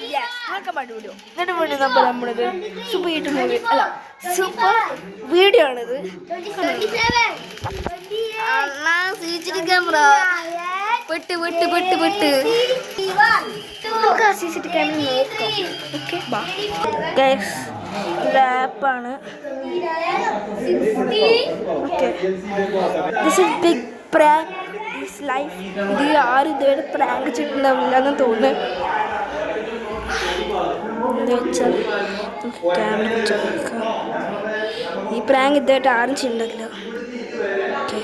എന്നിട്ട് വേണ്ടി നമ്മൾ നമ്മളത് സൂപ്പർ ഹിറ്റ് മൂവി അല്ല സൂപ്പർ വീഡിയോ ആണിത്. ക്യാമറ പെട്ട് പെട്ട് പെട്ട് പെട്ട്. നമുക്ക് ആ സി സി ടി ക്യാമറ നോക്കാം. ഓക്കെ ബാ. ഗൈസ് ഇത് ആപ്പാണ് okay. This is big prank life ഇത് ആരും ഇതുവരെ പ്രാങ്ക് ചെയ്തിട്ടുണ്ടാവില്ല എന്ന് തോന്നുന്നു. ഈ പ്രാങ്ക് ഇതായിട്ട് ആരും ചെയ്യണ്ടല്ലോ ഓക്കെ.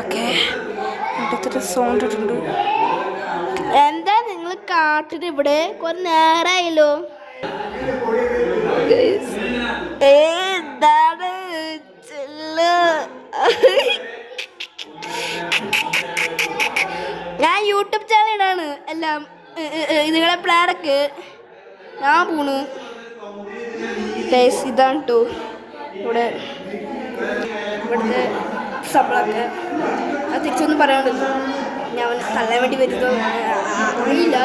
ഓക്കെ. അടുത്തൊരു സൗണ്ട് ഇട്ടുണ്ട് എന്താ നിങ്ങൾ കാട്ടിന് ഇവിടെ? കുറെ നേരായല്ലോ. ഏ, യൂട്യൂബ് ചാനലാണ്. എല്ലാം നിങ്ങളെ പ്ലാനൊക്കെ ഞാൻ പോണു. ഇതാണ് കേട്ടോ ഇവിടെ ഇവിടുത്തെ ശമ്പളമൊക്കെ അത് തിരിച്ചൊന്നും പറയാനുണ്ടല്ലോ ഞാൻ തള്ളാൻ വേണ്ടി വരുന്നോ അറിയില്ല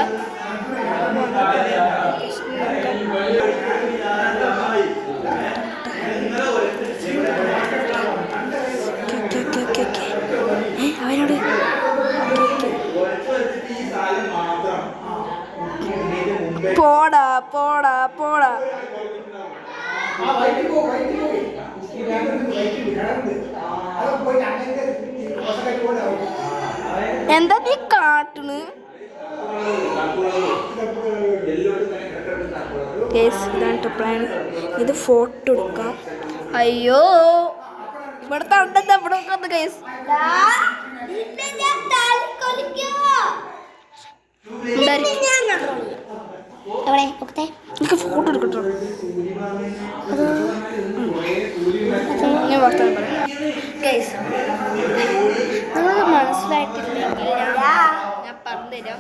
ഓക്കെ ഓക്കെ ഓക്കെ ഓക്കെ ഏ അവനോട് പോടാ പോടാ. പോടാ എന്താ നീ കാട്ടണ്? കേസ് ഇതാണ് പ്ലാൻ ഇത് ഫോട്ടോ എടുക്കാം. അയ്യോ. ഇവിടുത്തെ ഉണ്ടെന്ന് ഇവിടെ വന്ന് കേസ് എവിടെ? പൊക്കത്തെ എനിക്ക് ഫോട്ടോ എടുക്കട്ടോ. നിങ്ങൾക്ക് മനസ്സിലായിട്ടില്ലെങ്കിൽ ഞാൻ ഞാൻ പറഞ്ഞുതരാം.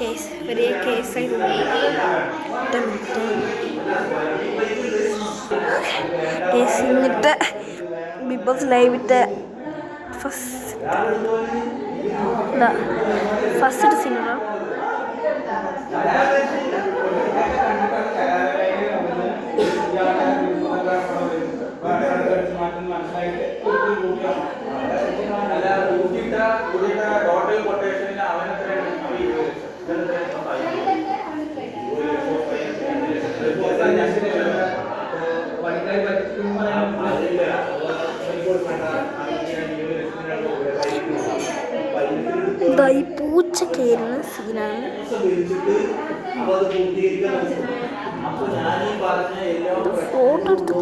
കേസ് വലിയ കേസായി കേസ് എന്നിട്ട് ബിഗ് ബോസ് ലൈവിത്തെ ഫസ്റ്റ് ഫസ്റ്റ് സിനിമ. ടോട്ടൽ ഈ പൂച്ച കയറുന്ന സീനാണ്. ഫോട്ടോ എടുത്ത്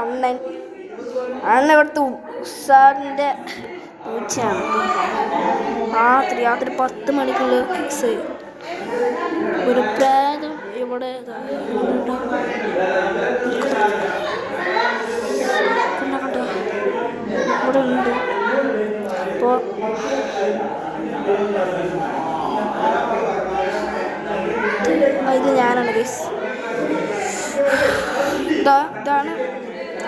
അണ്ണൻ. അണ്ണൻ ഇവിടുത്തെ ഉസാറിന്റെ പൂച്ചയാണ്. രാത്രി രാത്രി പത്ത് മണിക്കുള്ള ഒരു പ്രേതം കണ്ടോ? ഇവിടെ ഉണ്ട്. അപ്പോൾ ഇത് ഞാനാണ് ഗൈസ് ഇതാണ്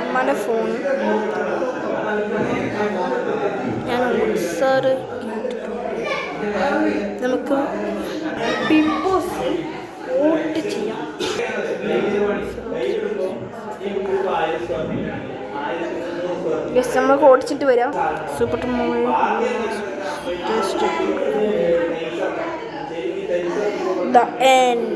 അമ്മാന്റെ ഫോൺ ഞാൻ സാറ് നമുക്ക് നമ്മൾ ഓടിച്ചിട്ട് വരാം. Super movie the end